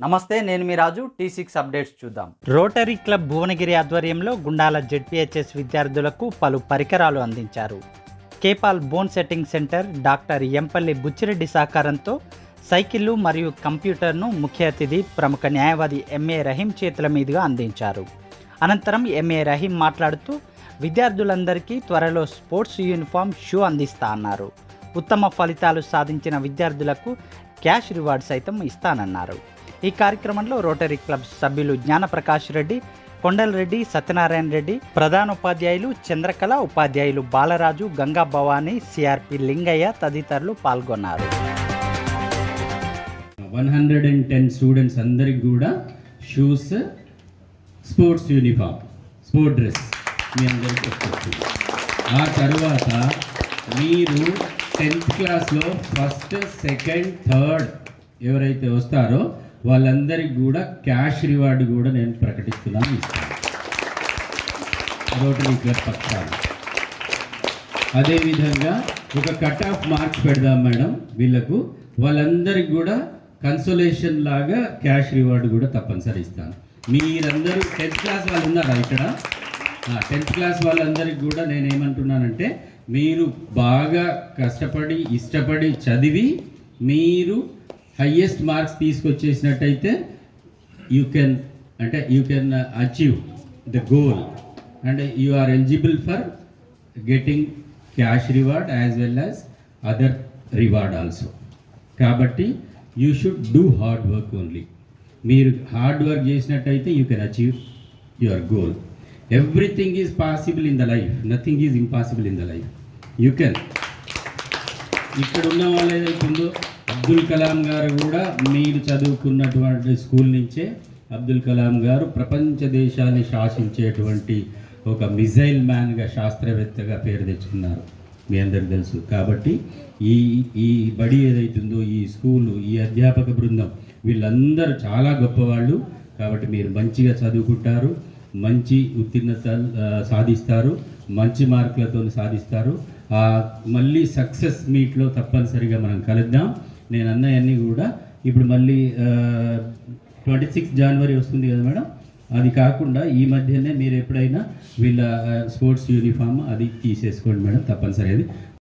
నమస్తే నేను మీ రాజు. టీ సిక్స్ అప్డేట్స్ చూద్దాం. రోటరీ క్లబ్ భువనగిరి ఆధ్వర్యంలో గుండాల జెడ్పీహెచ్ఎస్ విద్యార్థులకు పలు పరికరాలు అందించారు. కేపాల్ bone setting centre doctor Empalli Buchireddy సహకారంతో సైకిళ్ళు మరియు కంప్యూటర్ను ముఖ్య అతిథి ప్రముఖ న్యాయవాది ఎంఏ రహీం చేతుల మీదుగా అందించారు. అనంతరం ఎంఏ రహీం మాట్లాడుతూ విద్యార్థులందరికీ త్వరలో స్పోర్ట్స్ యూనిఫామ్ షూ అందిస్తా అన్నారు. ఉత్తమ ఫలితాలు సాధించిన విద్యార్థులకు క్యాష్ రివార్డ్ సైతం ఇస్తానన్నారు. ఈ కార్యక్రమంలో రోటరీ క్లబ్ సభ్యులు జ్ఞానప్రకాష్ రెడ్డి కొండలరెడ్డి సత్యనారాయణ రెడ్డి ప్రధాన ఉపాధ్యాయులు చంద్రకళ ఉపాధ్యాయులు బాలరాజు గంగా భవానీ సిఆర్పి లింగయ్య తదితరులు పాల్గొన్నారు. One hundred and ten students అందరికి కూడా shoes sports uniform sport dress మీ అందరికీ ఆ తర్వాత మీరు టెన్త్ క్లాస్లో ఫస్ట్ సెకండ్ థర్డ్ ఎవరైతే వస్తారో వాళ్ళందరికీ కూడా క్యాష్ రివార్డ్ కూడా నేను ప్రకటిస్తున్నాను ఇస్తాను. రోటరీ క్లబ్ పక్షాలు అదేవిధంగా ఒక కట్ ఆఫ్ మార్క్స్ పెడదాం మేడం వీళ్ళకు. వాళ్ళందరికి కూడా కన్సోలేషన్ లాగా క్యాష్ రివార్డ్ కూడా తప్పనిసరి ఇస్తాను. మీరందరూ టెన్త్ క్లాస్ వాళ్ళు ఉన్నారా ఇక్కడ? టెన్త్ క్లాస్ వాళ్ళందరికీ కూడా నేను ఏమంటున్నానంటే మీరు బాగా కష్టపడి ఇష్టపడి చదివి మీరు హయ్యెస్ట్ మార్క్స్ తీసుకొచ్చేసినట్టయితే యూ కెన్ అంటే you can achieve the goal and you are eligible for getting cash reward as well as other reward also కాబట్టి you should do hard work only మీరు హార్డ్ వర్క్ చేసినట్టయితే you can achieve your goal everything is possible in the life nothing is impossible in the life you can ఇక్కడ ఉన్న వాళ్ళు ఏదైతుందో అబ్దుల్ కలాం గారు కూడా మీరు చదువుకున్నటువంటి స్కూల్ నుంచే అబ్దుల్ కలాం గారు ప్రపంచ దేశాన్ని శాసించేటువంటి ఒక మిజైల్ మ్యాన్గా శాస్త్రవేత్తగా పేరు తెచ్చుకున్నారు. మీ అందరికి తెలుసు. కాబట్టి ఈ ఈ బడి ఏదైతుందో ఈ స్కూలు ఈ అధ్యాపక బృందం వీళ్ళందరూ చాలా గొప్పవాళ్ళు. కాబట్టి మీరు మంచిగా చదువుకుంటారు మంచి ఉత్తీర్ణత సాధిస్తారు మంచి మార్కులతో సాధిస్తారు. మళ్ళీ సక్సెస్ మీట్లో తప్పనిసరిగా మనం కలుద్దాం. నేను అన్నవన్నీ కూడా ఇప్పుడు మళ్ళీ ట్వంటీ సిక్స్ జనవరి వస్తుంది కదా మేడం? అది కాకుండా ఈ మధ్యనే మీరు ఎప్పుడైనా వీళ్ళ స్పోర్ట్స్ యూనిఫామ్ అది తీసేసుకోండి మేడం తప్పనిసరి అది.